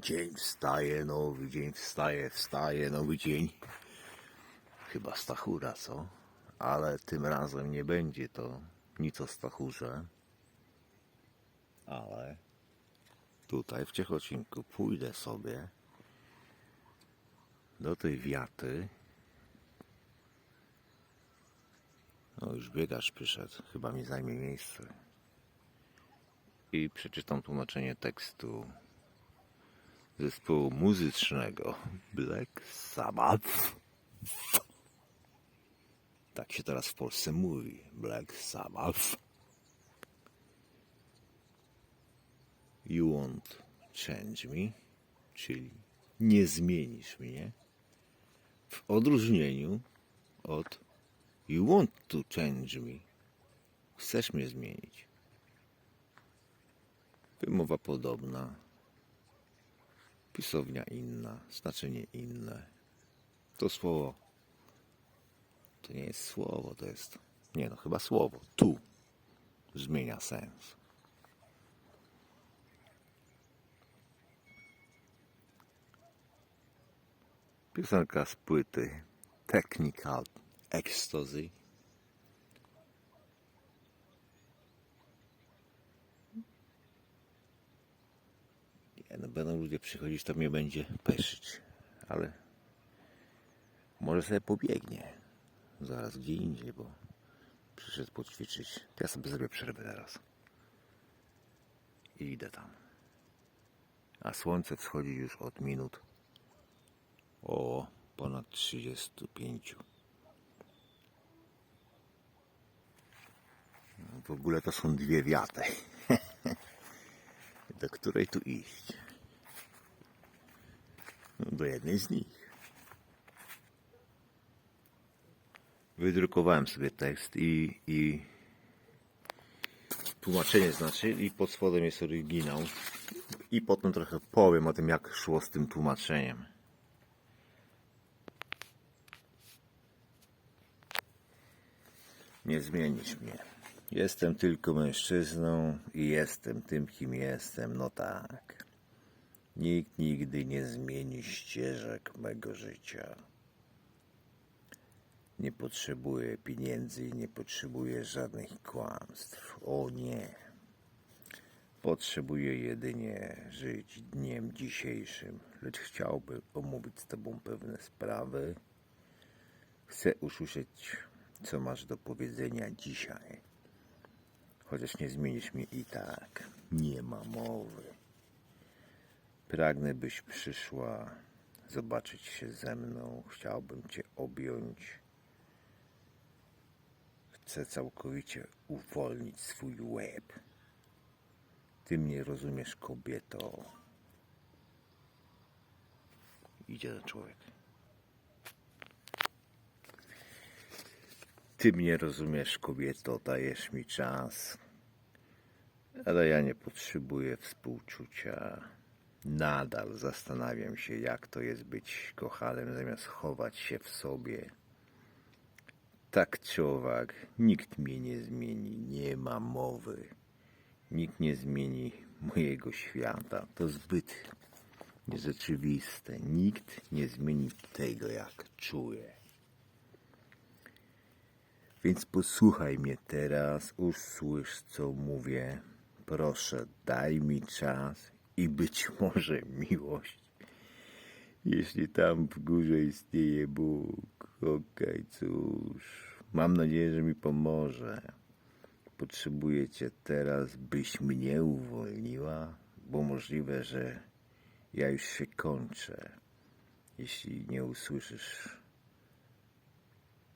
Dzień wstaje, nowy dzień wstaje, wstaje, nowy dzień. Chyba Stachura, co? Ale tym razem nie będzie to nic o Stachurze. Ale tutaj w Ciechocinku pójdę sobie do tej wiaty. No już biegacz przyszedł, chyba mi zajmie miejsce. I przeczytam tłumaczenie tekstu zespołu muzycznego Black Sabbath. Tak się teraz w Polsce mówi. Black Sabbath. You won't change me, czyli nie zmienisz mnie. W odróżnieniu od You want to change me. Chcesz mnie zmienić. Wymowa podobna. Pisownia inna, znaczenie inne. To słowo. To nie jest słowo, to jest. Nie no, chyba słowo. Tu zmienia sens. Piosenka z płyty Technical Ecstasy. No będą ludzie przychodzić, to mnie będzie peszyć. Ale może sobie pobiegnie. Zaraz gdzie indziej, bo przyszedł poćwiczyć. To ja sobie zrobię przerwę teraz. I idę tam. A słońce wschodzi już od minut o ponad 35. No, w ogóle to są dwie wiaty. Do której tu iść? Do jednej z nich. Wydrukowałem sobie tekst i, i tłumaczenie znaczy i pod spodem jest oryginał. I potem trochę powiem o tym, jak szło z tym tłumaczeniem. Nie zmienisz mnie. Jestem tylko mężczyzną i jestem tym, kim jestem. No tak. Nikt nigdy nie zmieni ścieżek mego życia. Nie potrzebuję pieniędzy i nie potrzebuję żadnych kłamstw. O nie. Potrzebuję jedynie żyć dniem dzisiejszym, lecz chciałbym omówić z Tobą pewne sprawy. Chcę usłyszeć, co masz do powiedzenia dzisiaj. Chociaż nie zmienisz mnie i tak. Nie ma mowy. Pragnę, byś przyszła zobaczyć się ze mną. Chciałbym Cię objąć. Chcę całkowicie uwolnić swój łeb. Ty mnie rozumiesz, kobieto. Idzie ten człowiek. Ty mnie rozumiesz, kobieto, dajesz mi czas, ale ja nie potrzebuję współczucia. Nadal zastanawiam się, jak to jest być kochanym, zamiast chować się w sobie. Tak czy owak, nikt mnie nie zmieni, nie ma mowy. Nikt nie zmieni mojego świata. To zbyt nierzeczywiste. Nikt nie zmieni tego, jak czuję. Więc posłuchaj mnie teraz, usłysz co mówię. Proszę, daj mi czas i być może miłość. Jeśli tam w górze istnieje Bóg, okej, cóż, mam nadzieję, że mi pomoże. Potrzebuję cię teraz, byś mnie uwolniła, bo możliwe, że ja już się kończę, jeśli nie usłyszysz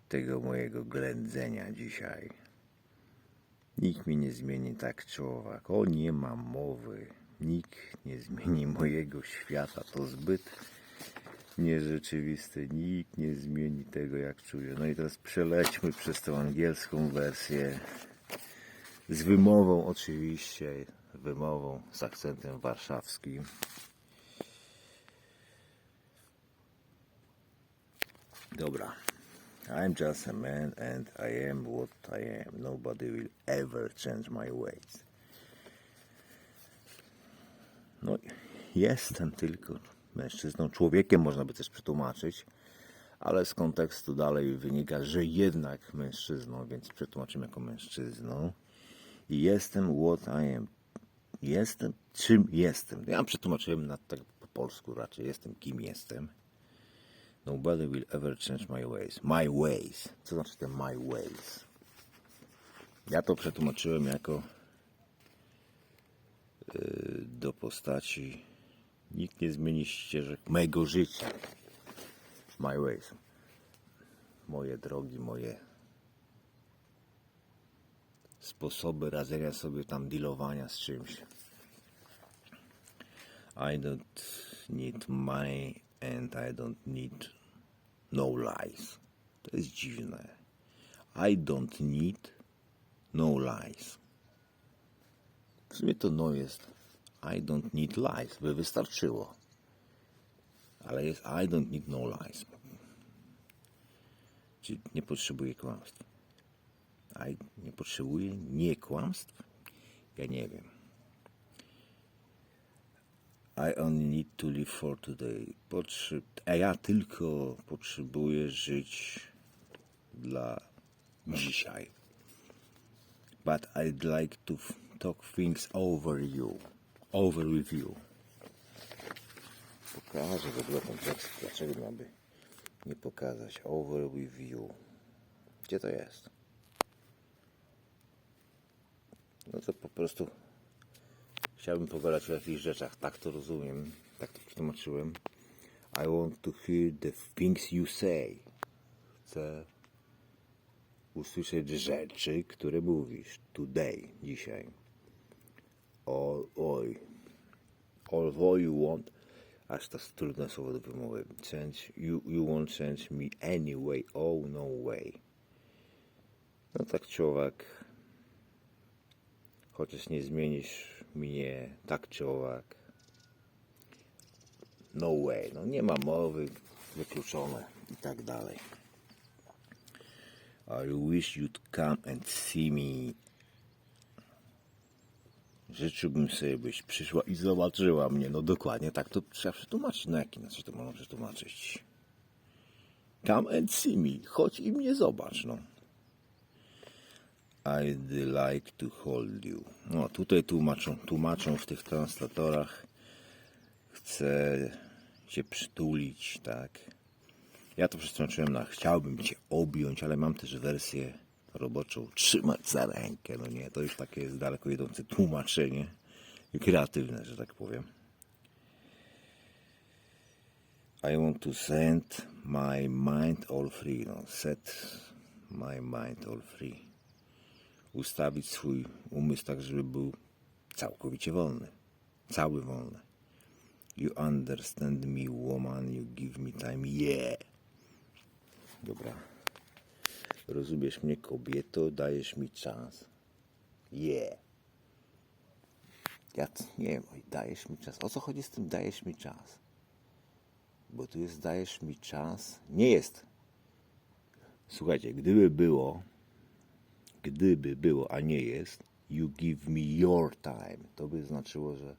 tego mojego ględzenia dzisiaj. Nikt mi nie zmieni tak czy owak. O, nie ma mowy. Nikt nie zmieni mojego świata. To zbyt nierzeczywiste. Nikt nie zmieni tego, jak czuję. No i teraz przelećmy przez tę angielską wersję. Z wymową oczywiście. Wymową z akcentem warszawskim. Dobra. I'm just a man and I am what I am. Nobody will ever change my ways. No jestem tylko mężczyzną, człowiekiem można by też przetłumaczyć, ale z kontekstu dalej wynika, że jednak mężczyzną, więc przetłumaczymy jako mężczyzną. I jestem what I am. Jestem czym jestem. Ja przetłumaczyłem na tak po polsku raczej. Jestem kim jestem. Nobody will ever change my ways. My ways. Co znaczy te my ways? Ja to przetłumaczyłem jako yy, do postaci nikt nie zmieni ścieżek mojego życia. My ways. Moje drogi, moje sposoby radzenia sobie tam dealowania z czymś. I don't need money and I don't need no lies. To jest dziwne. I don't need no lies. W sumie to no jest I don't need lies, by wystarczyło. Ale jest I don't need no lies. Czyli nie potrzebuję kłamstw. I nie potrzebuję nie kłamstw? Ja nie wiem. I only need to live for today. Potrzeb... A ja tylko potrzebuję żyć dla dzisiaj. But I'd like to talk things over you. Over with you. Pokażę w ogóle ten tekst. Dlaczego miałby nie pokazać? Over with you. Gdzie to jest? No to po prostu chciałbym pogadać o jakichś rzeczach. Tak to rozumiem. Tak to przetłumaczyłem. I want to hear the things you say. Chcę usłyszeć rzeczy, które mówisz. Today, dzisiaj. Oj, oj. Although you want, aż to jest trudne słowo do wymowy. Change, you, you won't change me anyway. Oh, no way. No tak człowiek chociaż nie zmienisz mnie tak czy owak. No way, no nie ma mowy, wykluczone i tak dalej. I wish you'd come and see me. Życzyłbym sobie, byś przyszła i zobaczyła mnie. No dokładnie tak to trzeba przetłumaczyć. No jak inaczej to można przetłumaczyć? Come and see me. Chodź i mnie zobacz, no. I'd like to hold you. No, tutaj tłumaczą, tłumaczą w tych translatorach. Chcę cię przytulić, tak. Ja to przetłumaczyłem na chciałbym cię objąć, ale mam też wersję roboczą trzymać za rękę. No nie, to już takie jest daleko idące tłumaczenie. I kreatywne, że tak powiem. I want to set my mind all free. No, set my mind all free ustawić swój umysł tak, żeby był całkowicie wolny. Cały wolny. You understand me, woman, you give me time, yeah. Dobra. Rozumiesz mnie, kobieto, dajesz mi czas. Yeah. Ja nie wiem, dajesz mi czas. O co chodzi z tym dajesz mi czas? Bo tu jest dajesz mi czas. Nie jest. Słuchajcie, gdyby było, gdyby było, a nie jest, you give me your time, to by znaczyło, że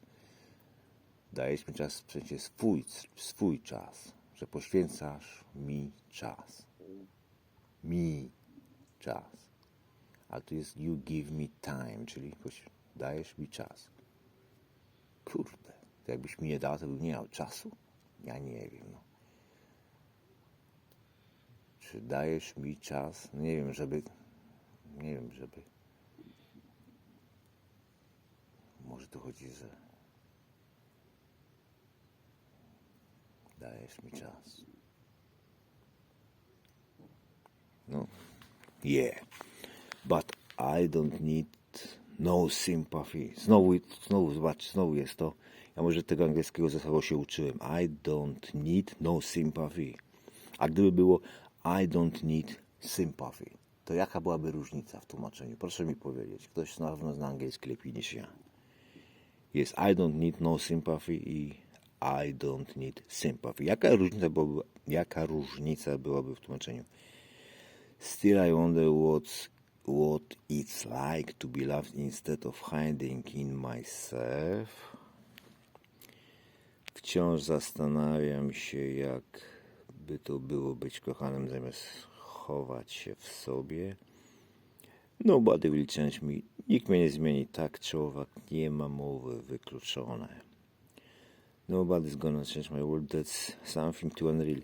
dajesz mi czas, w sensie swój, swój czas, że poświęcasz mi czas. Mi czas. A tu jest you give me time, czyli dajesz mi czas. Kurde, to jakbyś mi nie dał, to bym nie miał czasu? Ja nie wiem, no. Czy dajesz mi czas? No nie wiem, żeby nie wiem, żeby. Może tu chodzi, że dajesz mi czas. No, yeah. But I don't need no sympathy. Znowu, znowu, zobacz, znowu jest to. Ja może tego angielskiego sobą się uczyłem. I don't need no sympathy. A gdyby było I don't need sympathy, to jaka byłaby różnica w tłumaczeniu? Proszę mi powiedzieć. Ktoś na pewno zna angielski lepiej niż ja. Jest I don't need no sympathy i I don't need sympathy. Jaka różnica byłaby, jaka różnica byłaby w tłumaczeniu? Still I wonder what's, what it's like to be loved instead of hiding in myself. wciąż zastanawiam się, jak by to było być kochanym zamiast chować się w sobie. Nobody will change me. Nikt mnie nie zmieni tak czy owak. Nie ma mowy wykluczone. Nobody's gonna change my world. That's something too unreal.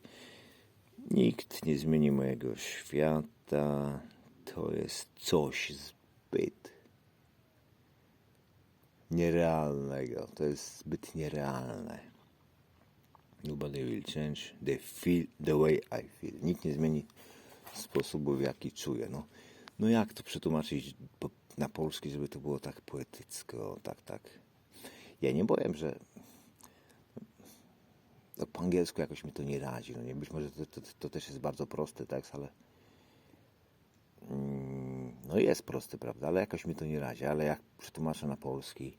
Nikt nie zmieni mojego świata. To jest coś zbyt nierealnego. To jest zbyt nierealne. Nobody will change the feel the way I feel. Nikt nie zmieni sposobu, w jaki czuję. No, no jak to przetłumaczyć na polski, żeby to było tak poetycko, tak, tak. Ja nie powiem, że no, po angielsku jakoś mi to nie radzi. No nie, być może to, to, to też jest bardzo prosty tekst, ale mm, no jest prosty, prawda, ale jakoś mi to nie radzi. Ale jak przetłumaczę na polski,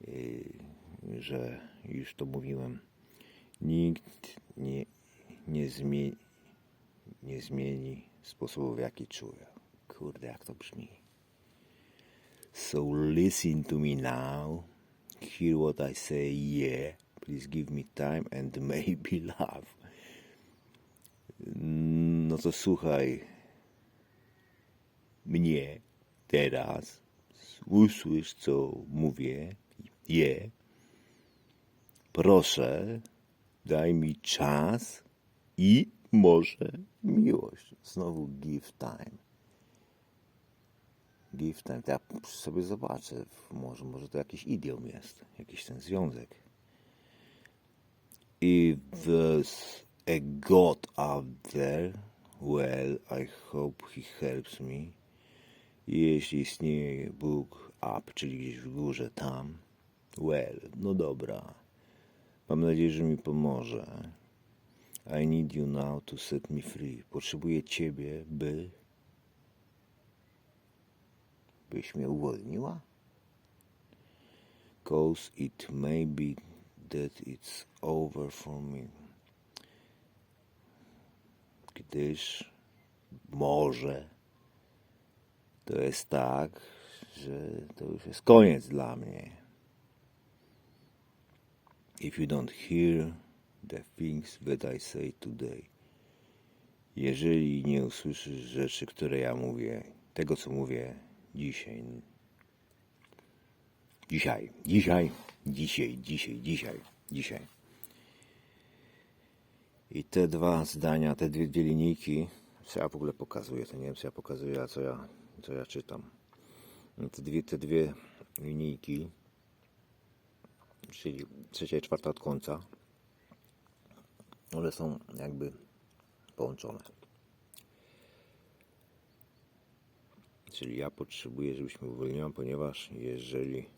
yy, że już to mówiłem, nikt nie, nie, zmieni, nie zmieni sposobu, w jaki czuję. Kurde, jak to brzmi. So listen to me now. Hear what I say, yeah. Please give me time and maybe love. No to słuchaj mnie teraz. Usłysz, co mówię. Je. Proszę, daj mi czas i może miłość. Znowu give time. Give time. To ja sobie zobaczę. Może, może to jakiś idiom jest. Jakiś ten związek. If there's a God out there, well, I hope he helps me. Jeśli istnieje Bóg up, czyli gdzieś w górze, tam, well, no dobra. Mam nadzieję, że mi pomoże. I need you now to set me free. Potrzebuję Ciebie, by... byś mnie uwolniła? Cause it may be that it's over for me. Gdyż może to jest tak, że to już jest koniec dla mnie. If you don't hear the things that I say today. Jeżeli nie usłyszysz rzeczy, które ja mówię, tego co mówię dzisiaj. Dzisiaj, dzisiaj, dzisiaj, dzisiaj, dzisiaj, dzisiaj. I te dwa zdania, te dwie, dwie linijki, co ja w ogóle pokazuję, to nie wiem co ja pokazuję, a co ja, co ja czytam. Te dwie, te dwie linijki, czyli trzecia i czwarta od końca, one są jakby połączone. Czyli ja potrzebuję, żebyś mnie uwolniła, ponieważ jeżeli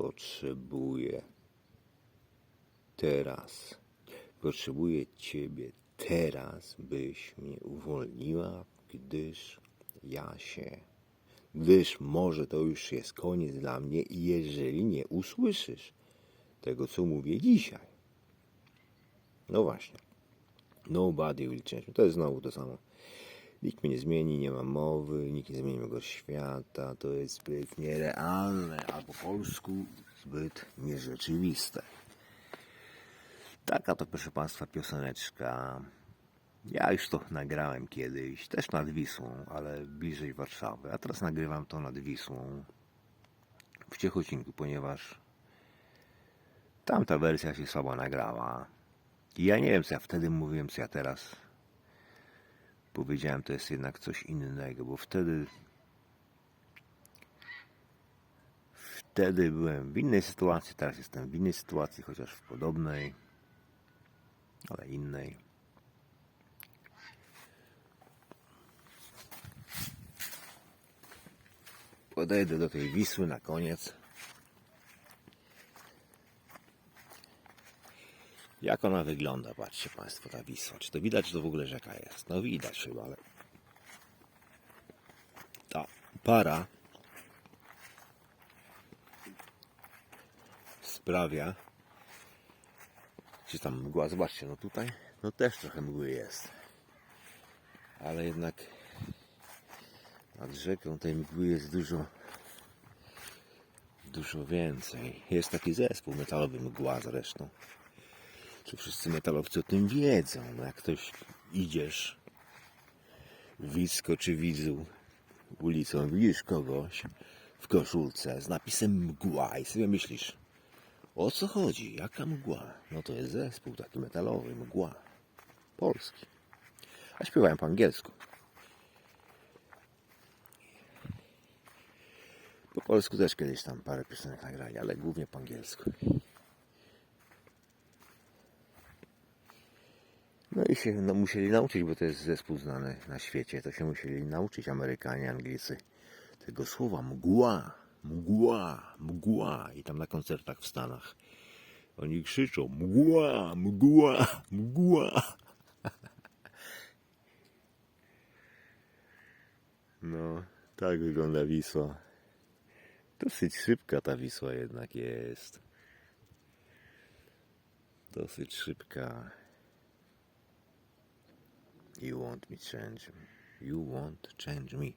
potrzebuję teraz, potrzebuję Ciebie teraz, byś mnie uwolniła, gdyż ja się gdyż może to już jest koniec dla mnie, jeżeli nie usłyszysz tego, co mówię dzisiaj. No właśnie. Nobody will change. To jest znowu to samo. Nikt mnie nie zmieni, nie ma mowy, nikt nie zmieni mojego świata. To jest zbyt nierealne, a po polsku zbyt nierzeczywiste. Taka to, proszę Państwa, pioseneczka. Ja już to nagrałem kiedyś, też nad Wisłą, ale bliżej Warszawy. A teraz nagrywam to nad Wisłą w Ciechocinku, ponieważ tamta wersja się słabo nagrała. I ja nie wiem, co ja wtedy mówiłem, co ja teraz powiedziałem, to jest jednak coś innego, bo wtedy wtedy byłem w innej sytuacji, teraz jestem w innej sytuacji, chociaż w podobnej, ale innej. Podejdę do tej Wisły na koniec. Jak ona wygląda, patrzcie Państwo, ta Wisła. Czy to widać, czy to w ogóle rzeka jest? No widać chyba, ale ta para sprawia, czy tam mgła, zobaczcie, no tutaj, no też trochę mgły jest. Ale jednak nad rzeką tej mgły jest dużo Dużo więcej. Jest taki zespół metalowy Mgła zresztą. Czy wszyscy metalowcy o tym wiedzą? No jak ktoś idziesz widzko czy widzu ulicą, widzisz kogoś w koszulce z napisem mgła i sobie myślisz, o co chodzi, jaka mgła? No to jest zespół taki metalowy, mgła, polski. A śpiewałem po angielsku. Po polsku też kiedyś tam parę piosenek nagrali, ale głównie po angielsku. No i się no, musieli nauczyć, bo to jest zespół znany na świecie. To się musieli nauczyć Amerykanie, Anglicy tego słowa mgła, mgła, mgła. I tam na koncertach w Stanach oni krzyczą mgła, mgła, mgła. No, tak wygląda Wisła. Dosyć szybka ta Wisła jednak jest. Dosyć szybka. You want me change You won't change me.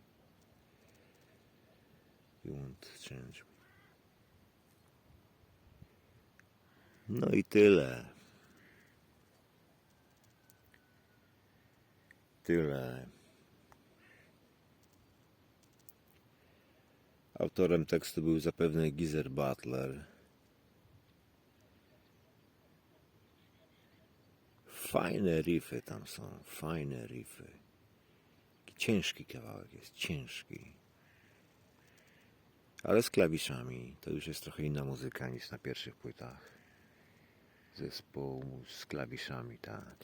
You won't change me. No i tyle. Tyle. Autorem tekstu był zapewne Geezer Butler. Fajne riffy tam są, fajne riffy. Ciężki kawałek jest, ciężki. Ale z klawiszami. To już jest trochę inna muzyka niż na pierwszych płytach. Zespołu z klawiszami, tak.